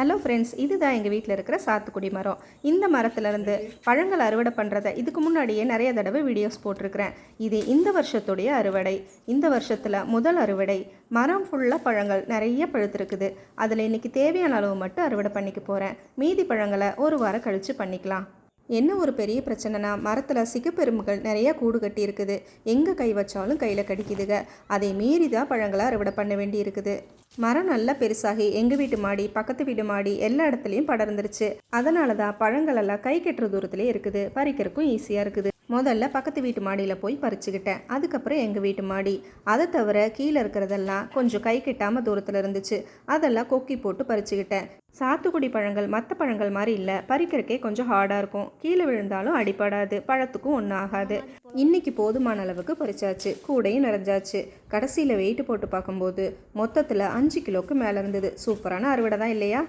Hello friends இதுதான் எங்கள் வீட்டில் இருக்கிற சாத்துக்குடி மரம். இந்த மரத்துலேருந்து பழங்கள் அறுவடை பண்ணுறதை இதுக்கு முன்னாடியே நிறைய தடவை வீடியோஸ் போட்டிருக்கிறேன். இது இந்த வருஷத்துடைய அறுவடை. இந்த வருஷத்தில் முதல் அறுவடை. மரம் ஃபுல்லாக பழங்கள் நிறைய பழுத்திருக்குது. அதில் இன்றைக்கி தேவையான அளவு மட்டும் அறுவடை பண்ணிக்க போகிறேன் மீதி பழங்களை ஒரு வாரம் கழித்து பண்ணிக்கலாம். என்ன ஒரு பெரிய பிரச்சனைனா மரத்தில் சிகப்பெரும்புகள் நிறைய கூடு கட்டி இருக்குது எங்கே கை வச்சாலும் கையில் கடிக்குதுங்க அதை மீறி தான் பழங்களை அறுவடை பண்ண வேண்டி இருக்குது மரம் நல்லா பெருசாகி எங்கள் வீட்டு மாடி பக்கத்து வீடு மாடி எல்லா இடத்துலையும் படர்ந்துருச்சு. அதனால தான் பழங்கள் எல்லாம் கை கெட்டுற தூரத்துலேயே இருக்குது. பறிக்கிறதுக்கும் ஈஸியாக இருக்குது. முதல்ல பக்கத்து வீட்டு மாடியில் போய் பறிச்சுக்கிட்டேன். அதுக்கப்புறம் எங்கள் வீட்டு மாடி. அதை தவிர கீழே இருக்கிறதெல்லாம் கொஞ்சம் கை கெட்டாமல் தூரத்தில் இருந்துச்சு. அதெல்லாம் கொக்கி போட்டு பறிச்சுக்கிட்டேன். சாத்துக்குடி பழங்கள் மற்ற பழங்கள் மாதிரி இல்லை. பறிக்கிறக்கே கொஞ்சம் ஹார்டாக இருக்கும். கீழே விழுந்தாலும் அடிபடாது. பழத்துக்கும் ஒன்றும் ஆகாது. இன்னைக்கு போதுமான அளவுக்கு பறிச்சாச்சு. கூடையும் நிறைஞ்சாச்சு. கடைசியில் வெயிட் போட்டு பார்க்கும்போது மொத்தத்தில் அஞ்சு கிலோக்கு மேலே இருந்தது. சூப்பரான அறுவடை தான் இல்லையா?